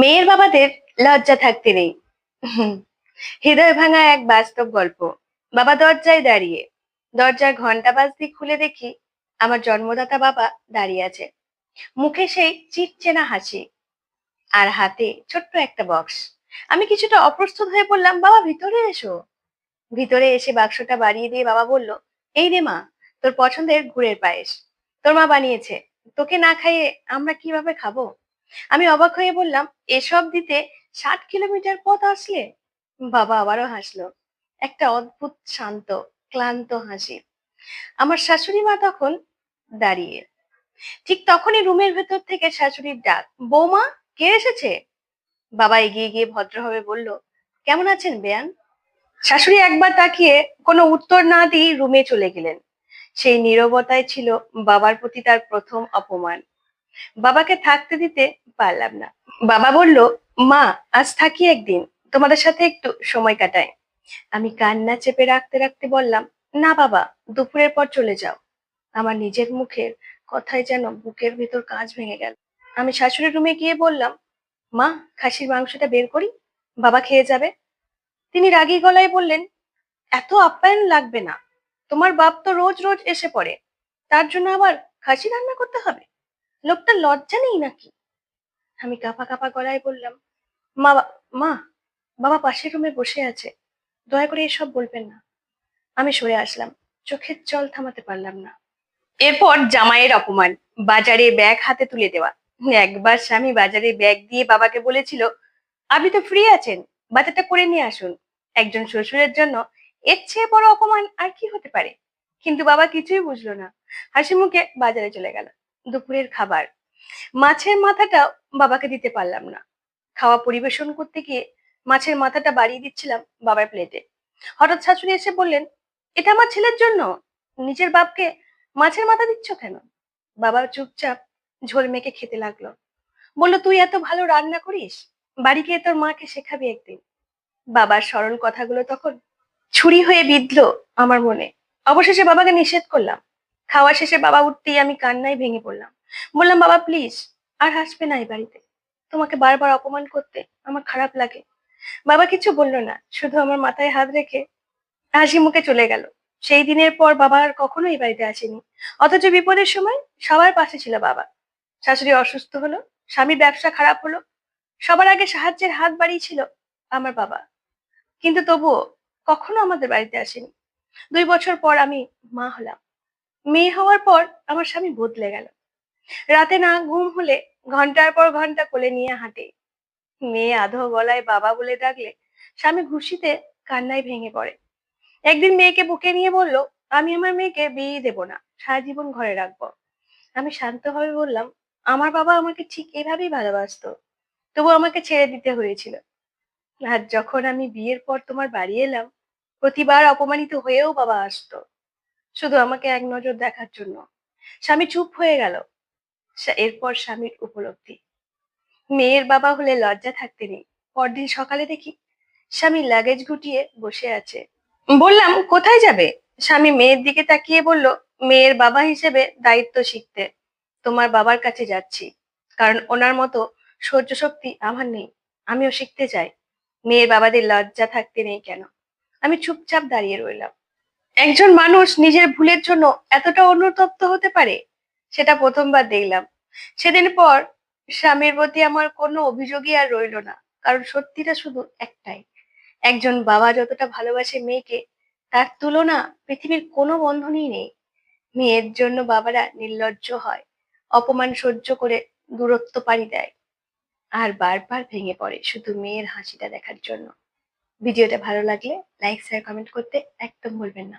মেয়ের বাবাদের লজ্জা থাকতে নেই। হৃদয় ভাঙা এক বাস্তব গল্প। বাবা দরজায় দাঁড়িয়ে, দরজার ঘণ্টা বাজতি খুলে দেখি আমার জন্মদাতা বাবা দাঁড়িয়ে আছে। মুখে সেই চিটচেনা হাসি আর হাতে ছোট্ট একটা বক্স আমি কিছুটা অপ্রস্তুত হয়ে বললাম, বাবা, ভিতরে এসো। ভিতরে এসে বাক্সটা বাড়িয়ে দিয়ে বাবা বলল, এই রে মা, তোর পছন্দের গুড়ের পায়েস। তোর মা বানিয়েছে। তোকে না খাইয়ে আমরা কীভাবে খাব? আমি অবাক হয়ে বললাম, এসব দিতে ষাট কিলোমিটার পথ আসলে? বাবা আবারও হাসলো। একটা অদ্ভুত, শান্ত, ক্লান্ত হাসি। আমার শাশুড়ি মা তখন দাঁড়িয়ে। ঠিক তখনই রুমের ভেতর থেকে শাশুড়ির ডাক, বৌমা, কে এসেছে? বাবা এগিয়ে গিয়ে ভদ্রভাবে বলল, কেমন আছেন, বেয়ান? শাশুড়ি একবার তাকিয়ে কোনো উত্তর না দিয়ে রুমে চলে গেলেন। সেই নীরবতায় ছিল বাবার প্রতি তার প্রথম অপমান। বাবাকে থাকতে দিতে পারলাম না। বাবা বলল, মা, আজ থাকি একদিন, তোমাদের সাথে একটু সময় কাটাই। আমি কান্না চেপে রাখতে রাখতে বললাম, না বাবা, দুপুরের পর চলে যাও। আমার নিজের মুখের কথায় যেন বুকের ভেতর কাঁচ ভেঙে গেল। আমি শাশুড়ির রুমে গিয়ে বললাম, মা, খাসির মাংসটা বের করি, বাবা খেয়ে যাবে? তিনি রাগী গলায় বললেন, এত আপ্যায়ন লাগবে না, তোমার বাপ তো রোজ রোজ এসে পড়ে, তার জন্য আবার খাসি রান্না করতে হবে? লোকটা লজ্জা নেই নাকি? আমি কাঁপা কাঁপা গলায় বললাম, মা মা, বাবা পাশের রুমে বসে আছে। দয়া করে এসব বলবেন না। আমি সরে আসলাম। চোখের জল থামাতে পারলাম না। এরপর জামাইয়ের অপমান, বাজারে ব্যাগ হাতে তুলে দেওয়া। একবার স্বামী বাজারে ব্যাগ দিয়ে বাবাকে বলেছিল, আপনি তো ফ্রি আছেন, বাজারটা করে নিয়ে আসুন। একজন শ্বশুরের জন্য এর চেয়ে বড় অপমান আর কি হতে পারে? কিন্তু বাবা কিছুই বুঝলো না। হাসি মুখে বাজারে চলে গেল। দুপুরের খাবার। মাছের মাথাটা বাবাকে দিতে পারলাম না। খাওয়া পরিবেশন করতে গিয়ে মাছের মাথাটা বাড়িয়ে দিচ্ছিলাম বাবার প্লেটে। হঠাৎ শাশুড়ি এসে বললেন, এটা আমার ছেলের জন্য। নিজের বাপকে মাছের মাথা দিচ্ছ কেন? বাবা চুপচাপ ঝোল মেখে খেতে লাগল। বলল, তুই এত ভালো রান্না করিস? বাড়ি গিয়ে তোর মাকে শেখাবি একদিন। বাবার সরল কথাগুলো তখন ছুরি হয়ে বিঁধলো আমার মনে। অবশেষে বাবাকে নিষেধ করলাম। খাওয়া শেষে বাবা উঠতেই আমি কান্নায় ভেঙে পড়লাম। বললাম, বাবা প্লিজ আর হাসবে না এই বাড়িতে। তোমাকে বারবার অপমান করতে আমার খারাপ লাগে। বাবা কিছু বলল না, শুধু আমার মাথায় হাত রেখে হাসি মুখে চলে গেল। সেই দিনের পর বাবা আর কখনো এই বাড়িতে আসেনি। অথচ বিপদের সময় সবার পাশে ছিল বাবা। শাশুড়ি অসুস্থ হলো, স্বামী ব্যবসা খারাপ হলো, সবার আগে সাহায্যের হাত বাড়িয়েছিল আমার বাবা। কিন্তু তবুও কখনো আমাদের বাড়িতে আসেনি। দুই বছর পর আমি মা হলাম। মেয়ে হওয়ার পর আমার স্বামী বদলে গেল। রাতে না ঘুম হলে ঘণ্টার পর ঘণ্টা কোলে নিয়ে হাঁটে। মেয়ে আধো গলায় বাবা বলে ডাকলে স্বামী ঘুষিতে কান্নায় ভেঙে পড়ে। একদিন মেয়েকে বুকে নিয়ে বলল, আমি আমার মেয়েকে বিয়ে দেব না, সারা জীবন ঘরে রাখব। আমি শান্তভাবে বললাম, আমার বাবা আমাকে ঠিক এভাবেই ভালোবাসতো। তবু আমাকে ছেড়ে দিতে হয়েছিল। আর যখন আমি বিয়ের পর তোমার বাড়ি এলাম, প্রতিবার অপমানিত হয়েও বাবা আসতো। শুধু আমাকে এক নজর দেখার জন্য। স্বামী চুপ হয়ে গেল। এরপর স্বামীর উপলব্ধি। মেয়ের বাবা হলে লজ্জা থাকতে নেই। পরদিন সকালে দেখি স্বামী লাগেজ গুটিয়ে বসে আছে। বললাম, কোথায় যাবে? স্বামী মেয়ের দিকে তাকিয়ে বলল, মেয়ের বাবা হিসেবে দায়িত্ব শিখতে। তোমার বাবার কাছে যাচ্ছি। কারণ ওনার মতো সহ্য শক্তি আমার নেই। আমিও শিখতে চাই। মেয়ের বাবাদের লজ্জা থাকতে নেই কেন? আমি চুপচাপ দাঁড়িয়ে রইলাম। একজন মানুষ নিজের ভুলের জন্য এতটা অনুতপ্ত হতে পারে? সেটা প্রথমবার দেখলাম। সেদিন পর স্বামীর প্রতি আমার কোনো অভিযোগই আর রইল না, কারণ সত্যিটা শুধু একটাই। একজন বাবা যতটা ভালোবাসে মেয়েকে, তার তুলনা পৃথিবীর কোনো বন্ধনই নেই। মেয়ের জন্য বাবারা নির্লজ্জ হয়, অপমান সহ্য করে দূরত্ব পাড়ি দেয়, আর বারবার ভেঙে পড়ে শুধু মেয়ের হাসিটা দেখার জন্য। ভিডিওটা ভালো লাগলে লাইক শেয়ার কমেন্ট করতে একদম ভুলবেন না।